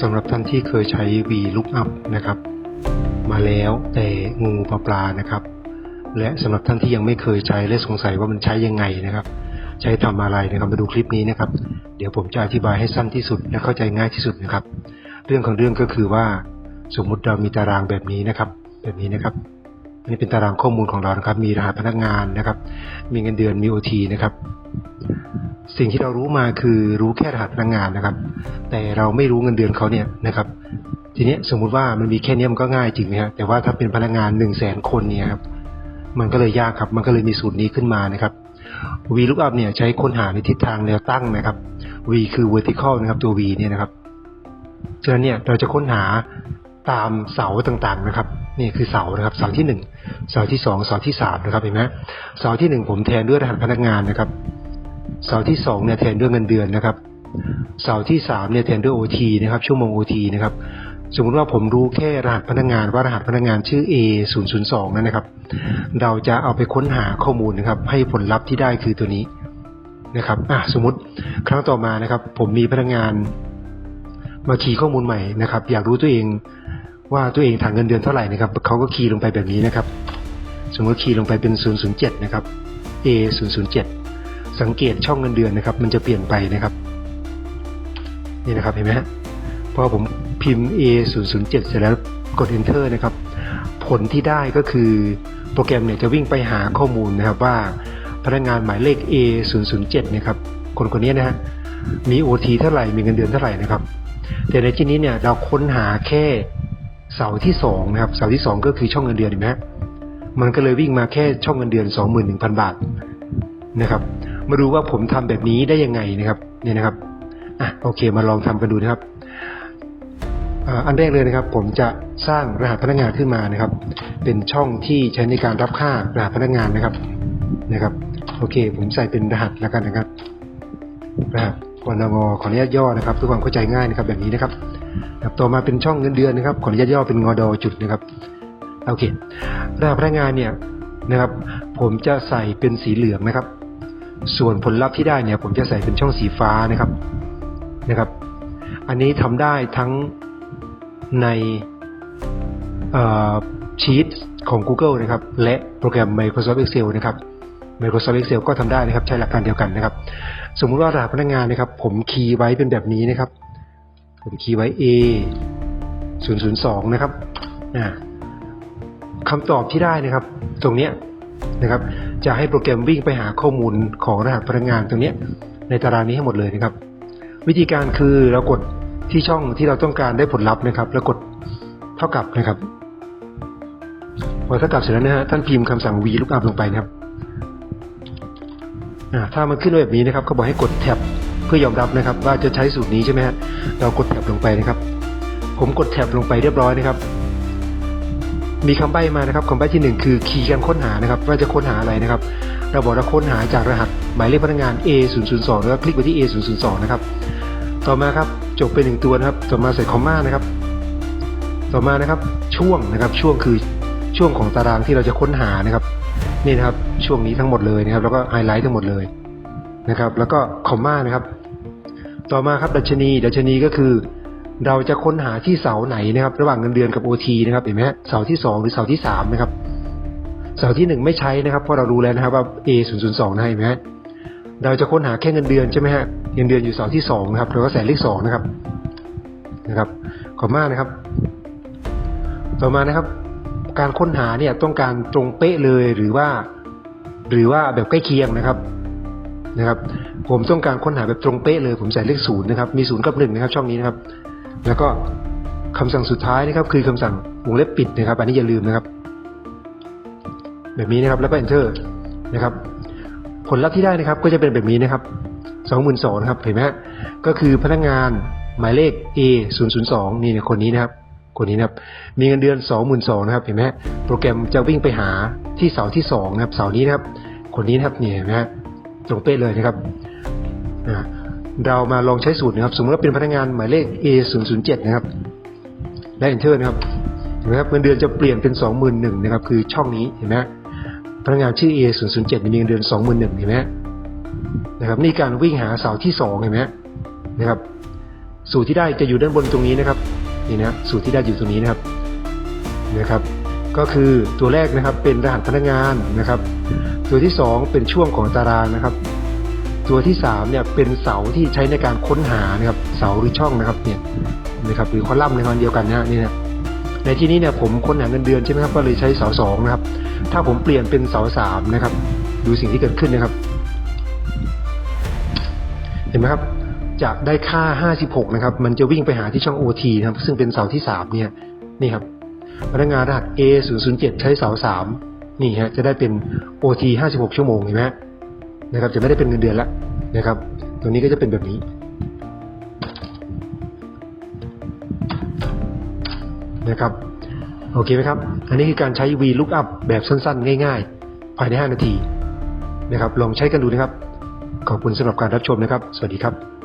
สำหรับท่านที่เคยใช้ V Lookup นะครับ มาแล้วแต่งูปลาปลานะครับ และสำหรับท่านที่ยังไม่เคยใช้และสงสัยว่ามันใช้ยังไงนะครับ ใช้ทำอะไรนะครับมาดูคลิปนี้นะครับ เดี๋ยวผมจะอธิบายให้สั้นที่สุดและเข้าใจง่ายที่สุดนะครับ เรื่องของเรื่องก็คือว่าสมมุติเรามีตารางแบบนี้นะครับ แบบนี้นะครับ นนี่เป็นตารางข้อมูลของเรานะครับ มีรหัสพนักงานนะครับ มีเงินเดือน มีโอทีนะครับ สิ่งที่เรารู้มาคือรู้แค่รหัสพนักงานนะครับ แต่เราไม่รู้เงินเดือนเขาเนี่ยนะครับ ทีนี้สมมุติว่ามันมีแค่นี้มันก็ง่ายจริงไหมฮะแต่ว่าถ้าเป็นพนักงานหนึ่งแสนคนเนี่ยครับ มันก็เลยยากครับ มันก็เลยมีสูตรนี้ขึ้นมานะครับ V lookup เนี่ยใช้ค้นหาในทิศทางแนวตั้งนะครับ V คือ vertical นะครับ ตัว V เนี่ยนะครับฉะนั้นเนี่ยเราจะค้นหาตามเสาต่างๆนะครับ นี่คือเสานะครับ เสาที่หนึ่งเสาที่สองเสาที่สามนะครับเห็นไหมเสาที่หนึ่งผมแทนด้วยรหัสพนักงานนะครับ เสาที่สองเนี่ยแทนด้วยเงินเดือนนะครับ เสาที่สามเนี่ยแทนด้วย OT นะครับ ชั่วโมง OT นะครับสมมติว่าผมรู้แค่รหัสพนักงานว่ารหัสพนักงานชื่อ A 0 0 2นั่นนะครับ เราจะเอาไปค้นหาข้อมูลนะครับ ให้ผลลัพธ์ที่ได้คือตัวนี้นะครับอะสมมติครั้งต่อมานะครับ ผมมีพนักงานมาคีย์ข้อมูลใหม่นะครับ อยากรู้ตัวเอง ว่าตัวเองฐานเงินเดือนเท่าไหร่นะครับเขาก็คีย์ลงไปแบบนี้นะครับ สมมติคีย์ลงไปเป็น 007 นะครับ A 007 สังเกตช่องเงินเดือนนะครับ มันจะเปลี่ยนไปนะครับ นี่นะครับเห็นไหมฮะพอผมพิมพ์ A 0 0 7เสร็จแล้วกด Enter นะครับ ผลที่ได้ก็คือโปรแกรมเนี่ยจะวิ่งไปหาข้อมูลนะครับว่าพนักงานหมายเลข A 0 0 7เนี่ยครับคนคนนี้นะฮะมี OT เท่าไหร่มีเงินเดือนเท่าไหร่นะครับ แต่ในที่นี้เนี่ยเราค้นหาแค่ เสาที่สองนะครับ เสาที่สองก็คือช่องเงินเดือนเห็นไหมมันก็เลยวิ่งมาแค่ช่องเงินเดือน21,000บาทนะครับ มาดูว่าผมทำแบบนี้ได้ยังไงนะครับ เนี่ยนะครับอะโอเคมาลองทำกันดูนะครับอันแรกเลยนะครับ ผมจะสร้างรหัสพนักงานขึ้นมานะครับ เป็นช่องที่ใช้ในการรับค่ารหัสพนักงานนะครับนะครับ โอเค ผมใส่เป็นรหัสแล้วกันนะครับรหัสวนงขออนุญาตย่อนะครับเพื่อความเข้าใจง่ายนะครับ แบบนี้นะครับ ครับต่อมาเป็นช่องเงินเดือนนะครับขออนุญาตย่อเป็นงอดอจุดนะครับโอเครหัสพนักงานเนี่ยนะครับ ผมจะใส่เป็นสีเหลืองนะครับ ส่วนผลลัพธ์ที่ได้เนี่ยผมจะใส่เป็นช่องสีฟ้านะครับนะครับ อันนี้ทำได้ทั้งในชีตของ Google นะครับ และโปรแกรม Microsoft Excel นะครับ Microsoft Excel ก็ทำได้นะครับ ใช้หลักการเดียวกันนะครับ สมมุติว่ารหัสพนักงานนะครับ ผมคีย์ไว้เป็นแบบนี้นะครับ ผมคีย์ไว้ A 0 0 2 นะครับคำตอบที่ได้นะครับ ตรงนี้นะครับ จะให้โปรแกรมวิ่งไปหาข้อมูลของรหัสพนักงานตรงนี้ในตารางนี้ให้หมดเลยนะครับ วิธีการคือเรากดที่ช่องที่เราต้องการได้ผลลัพธ์นะครับ แล้วกดเท่ากับนะครับพอเท่ากับเสร็จแล้วนะฮะท่านพิมพ์คำสั่ง v lookup ลงไปนะครับถ้ามันขึ้นแบบนี้นะครับเขาบอกให้กดแท็บ เพื่อยอมรับนะครับว่าจะใช้สูตรนี้ใช่ไหมฮะเรากดแท็บลงไปนะครับ ผมกดแท็บลงไปเรียบร้อยนะครับ มีคำใบ้มานะครับคำใบ้ที่หนึ่งคือคีย์การค้นหานะครับ ว่าจะค้นหาอะไรนะครับ เราบอกว่าค้นหาจากรหัสหมายเลขพนักงาน A 0 0 2แล้วก็คลิกไปที่ A 0 0 2นะครับต่อมาครับจบไปหนึ่งตัวนะครับ ต่อมาใส่คอมมานะครับ ต่อมานะครับช่วงนะครับช่วงคือช่วงของตารางที่เราจะค้นหานะครับนี่นะครับช่วงนี้ทั้งหมดเลยนะครับ แล้วก็ไฮไลท์ทั้งหมดเลย นะครับ แล้วก็คอมมานะครับ ต่อมาครับดัชนีดัชนีก็คือ เราจะค้นหาที่เสาไหนนะครับ ระหว่างเงินเดือนกับ OT นะครับเห็นไหมฮะเสาที่สองหรือเสาที่สามนะครับ เสาที่หนึ่งไม่ใช้นะครับเพราะเรารู้แล้วนะครับว่า A 0 0 2นะเห็นไหมฮะเราจะค้นหาแค่เงินเดือนใช่ไหมฮะเงินเดือนอยู่เสาที่สองนะครับเราก็ใส่เลขสองนะครับนะครับขอบมานะครับ ต่อมานะครับ การค้นหาเนี่ยต้องการตรงเป๊ะเลยหรือว่า หรือว่าแบบใกล้เคียงนะครับ นะครับ ผมต้องการค้นหาแบบตรงเป๊ะเลย ผมใส่เลขศูนย์นะครับ มีศูนย์กับหนึ่งนะครับ ช่องนี้นะครับ แล้วก็คำสั่งสุดท้ายนะครับ คือคำสั่งวงเล็บปิดนะครับ อันนี้อย่าลืมนะครับ แบบนี้นะครับ แล้วก็ enter นะครับ ผลลัพธ์ที่ได้นะครับก็จะเป็นแบบนี้นะครับสองหมื่นสองนะครับ เห็นไหมก็คือพนักงานหมายเลข A 0 0 2นี่คนนี้นะครับ คนนี้นะครับ มีเงินเดือนสองหมื่นสองนะครับ เห็นไหมโปรแกรมจะวิ่งไปหาที่เสาที่สองนะครับ เสานี้นะครับ คนนี้นะครับนี่เห็นไหมฮะ ตรงเป๊ะเลยนะครับเรามาลองใช้สูตรนะครับ สมมติว่าเป็นพนักงานหมายเลข A 0 0 7นะครับ และ enter นะครับเห็นไหมครับเงินเดือนจะเปลี่ยนเป็นสองหมื่นหนึ่งนะครับ คือช่องนี้เห็นไหมพนักงานชื่อ A 0 0 7มีเงินเดือนสองหมื่นหนึ่งเห็นไหมนะครับนี่การวิ่งหาเสาที่สองเห็นไหมนะครับ สูตรที่ได้จะอยู่ด้านบนตรงนี้นะครับนี่นะสูตรที่ได้อยู่ตรงนี้นะครับนะครับ ก็คือตัวแรกนะครับเป็นรหัสพนักงานนะครับ ตัวที่สองเป็นช่วงของตารางนะครับ ตัวที่สามเนี่ยเป็นเสาที่ใช้ในการค้นหานะครับเสาหรือช่องนะครับเนี่ยนะครับหรือคอลัมน์ในวันเดียวกันนะฮะนี่นะในที่นี้เนี่ยผมค้นหาเงินเดือนใช่ไหมครับก็เลยใช้เสาสองนะครับ ถ้าผมเปลี่ยนเป็นเสาสามนะครับ ดูสิ่งที่เกิดขึ้นนะครับ เห็นไหมครับ จากได้ค่า 56 นะครับ มันจะวิ่งไปหาที่ช่อง OT นะครับ ซึ่งเป็นเสาที่ 3 เนี่ย นี่ครับ พนักงานรหัส A 0 0 7 ใช้เสา3 นี่ฮะจะได้เป็น OT 56 ชั่วโมงเห็นไหมนะครับจะไม่ได้เป็นเงินเดือนล้วนะครับ ตรงนี้ก็จะเป็นแบบนี้นะครับโอเคไหมครับ อันนี้คือการใช้ VLOOKUP แบบสั้น ๆ ง่าย ๆ ภายใน 5 นาทีนะครับ ลองใช้กันดูนะครับ ขอบคุณสำหรับการรับชมนะครับ สวัสดีครับ